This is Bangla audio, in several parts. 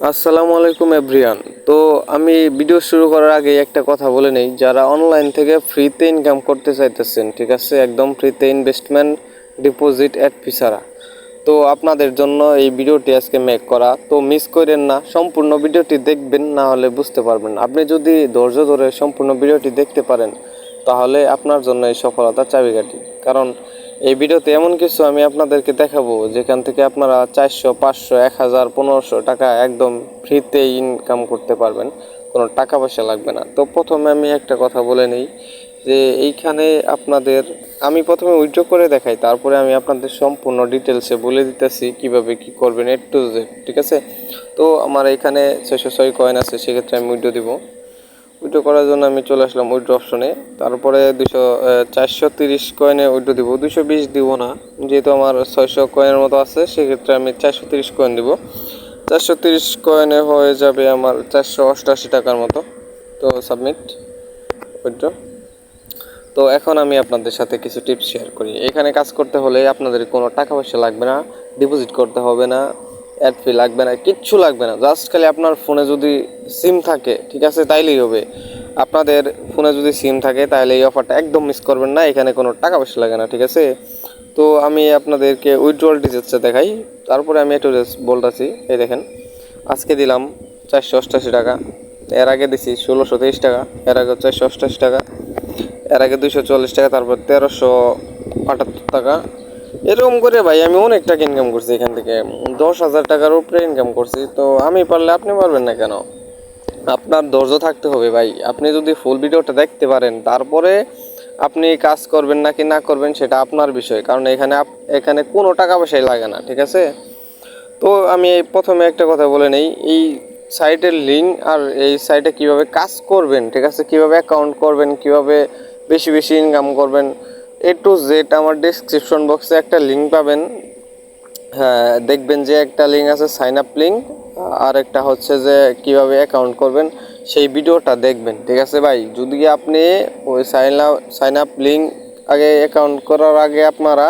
আসসালামু আলাইকুম, এভরিয়ান। তো আমি ভিডিও শুরু করার আগে একটা কথা বলে নেই। যারা অনলাইন থেকে ফ্রিতে ইনকাম করতে চাইতেছেন, ঠিক আছে? একদম ফ্রিতে ইনভেস্টমেন্ট ডিপোজিট অ্যাড ফিসারা তো আপনাদের জন্য এই ভিডিওটি আজকে মেক করা। তো মিস করেন না, সম্পূর্ণ ভিডিওটি দেখবেন, না হলে বুঝতে পারবেন আপনি যদি ধৈর্য ধরে সম্পূর্ণ ভিডিওটি দেখতে পারেন, তাহলে আপনার জন্য এই সফলতার চাবিকাঠি। কারণ এই ভিডিওতে এমন কিছু আমি আপনাদেরকে দেখাবো, যেখান থেকে আপনারা চারশো, পাঁচশো, এক হাজার, পনেরোশো টাকা একদম ফ্রিতে ইনকাম করতে পারবেন। কোনো টাকা পয়সা লাগবে না। তো প্রথমে আমি একটা কথা বলে নিই যে এইখানে আপনাদের, আমি প্রথমে উইথড্র করে দেখাই, তারপরে আমি আপনাদের সম্পূর্ণ ডিটেলসে বলে দিতেছি কীভাবে কি করবেন এ টু জেড ঠিক আছে? তো আমার এখানে ছয়শো ছয় কয়েন আছে, সেক্ষেত্রে আমি উইথড্র দিব। উইড্রো করার জন্য আমি চলে আসলাম উইড্রো অপশনে তারপরে দুশো চারশো তিরিশ কয়েনে উইড্রো দিব। দুশো বিশ দিব না। যেহেতু আমার ছয়শো কয়েনের মতো আছে, সেক্ষেত্রে আমি চারশো তিরিশ কয়েন দিব। চারশো তিরিশ কয়েনে হয়ে যাবে আমার চারশো অষ্টআশি টাকার মতো। তো সাবমিট উইড্রো তো এখন আমি আপনাদের সাথে কিছু টিপস শেয়ার করি। এখানে কাজ করতে হলে আপনাদের কোনো টাকা পয়সা লাগবে না ডিপোজিট করতে হবে না। অ্যাড ফি লাগবে না, কিচ্ছু লাগবে না। জাস্ট খালি আপনার ফোনে যদি সিম থাকে, ঠিক আছে, তাইলেই হবে। আপনাদের ফোনে যদি সিম থাকে তাহলে এই অফারটা একদম মিস করবেন না, এখানে কোনো টাকা পয়সা লাগে না, ঠিক আছে? তো আমি আপনাদেরকে উইথড্রল ডিটেলসটা দেখাই। তারপরে আমি একটু বলতেছি, এই দেখেন, আজকে দিলাম চারশো অষ্টাশি টাকা, এর আগে দিছি ষোলোশো তেইশ টাকা, এর আগে চারশো অষ্টাশি টাকা, এর আগে দুইশো চল্লিশ টাকা, তারপর তেরোশো আটাত্তর টাকা এরকম করে ভাই, আমি অনেক টাকা ইনকাম করছি এখান থেকে। দশ হাজার টাকার উপরে ইনকাম করছি। তো আমি পারলে আপনি পারবেন না কেন? আপনার ধৈর্য থাকতে হবে ভাই। আপনি যদি ফুল ভিডিওটা দেখতে পারেন, তারপরে আপনি কাজ করবেন নাকি না করবেন সেটা আপনার বিষয়। কারণ এখানে এখানে কোনো টাকা পয়সাই লাগে না, ঠিক আছে? তো আমি প্রথমে একটা কথা বলে নেই। এই সাইটের লিঙ্ক আর এই সাইটে কীভাবে কাজ করবেন, ঠিক আছে? কীভাবে অ্যাকাউন্ট করবেন, কীভাবে বেশি বেশি ইনকাম করবেন এ টু জেড আমার ডিসক্রিপশন বক্সে একটা লিঙ্ক পাবেন। হ্যাঁ দেখবেন যে একটা লিঙ্ক আছে সাইন আপ লিঙ্ক আর একটা হচ্ছে যে কীভাবে অ্যাকাউন্ট করবেন, সেই ভিডিওটা দেখবেন, ঠিক আছে ভাই? যদি আপনি ওই sign up sign up link আগে অ্যাকাউন্ট করার আগে আপনারা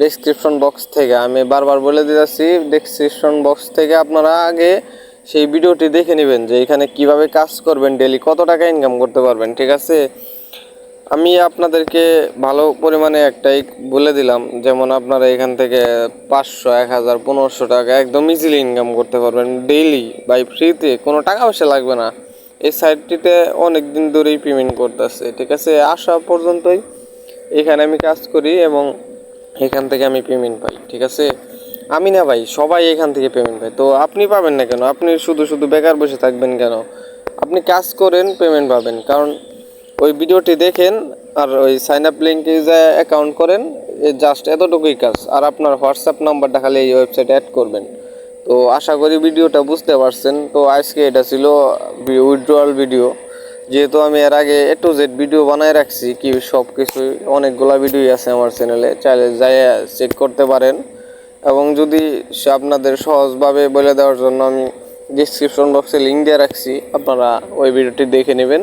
ডেসক্রিপশন বক্স থেকে, আমি বারবার বলে দিতেছি ডেসক্রিপশন বক্স থেকে আপনারা আগে সেই ভিডিওটি দেখে নেবেন যে এখানে কীভাবে কাজ করবেন ডেলি কত টাকা ইনকাম করতে পারবেন, ঠিক আছে? আমি আপনাদেরকে ভালো পরিমাণে একটাই বলে দিলাম, যেমন আপনারা এখান থেকে পাঁচশো, এক হাজার, পনেরোশো টাকা একদম ইজিলি ইনকাম করতে পারবেন ডেইলি বাই ফ্রিতে কোনো টাকা পয়সা লাগবে না। এই সাইটটিতে অনেক দিন ধরেই পেমেন্ট করতেছে, ঠিক আছে? আসা পর্যন্তই এখানে আমি কাজ করি এবং এখান থেকে আমি পেমেন্ট পাই, ঠিক আছে? আমি না ভাই, সবাই এখান থেকে পেমেন্ট পাই তো আপনি পাবেন না কেন? আপনি শুধু শুধু বেকার বসে থাকবেন কেন? আপনি কাজ করেন পেমেন্ট পাবেন। কারণ ওই ভিডিওটি দেখেন আর ওই সাইন আপ লিঙ্কে যে অ্যাকাউন্ট করেন জাস্ট এতটুকুই কাজ। আর আপনার হোয়াটসঅ্যাপ নাম্বারটা খালি এই ওয়েবসাইটে অ্যাড করবেন। তো আশা করি ভিডিওটা বুঝতে পারছেন। তো আজকে এটা ছিল উইথড্রয়াল ভিডিও যেহেতু আমি এর আগে এ টু জেড ভিডিও বানায় রাখছি, কি সব কিছুই অনেকগুলা ভিডিওই আছে আমার চ্যানেলে চাইলে যাই চেক করতে পারেন। এবং যদি সে আপনাদের সহজভাবে বলে দেওয়ার জন্য আমি ডিসক্রিপশন বক্সে লিঙ্ক দিয়ে রাখছি, আপনারা ওই ভিডিওটি দেখে নেবেন।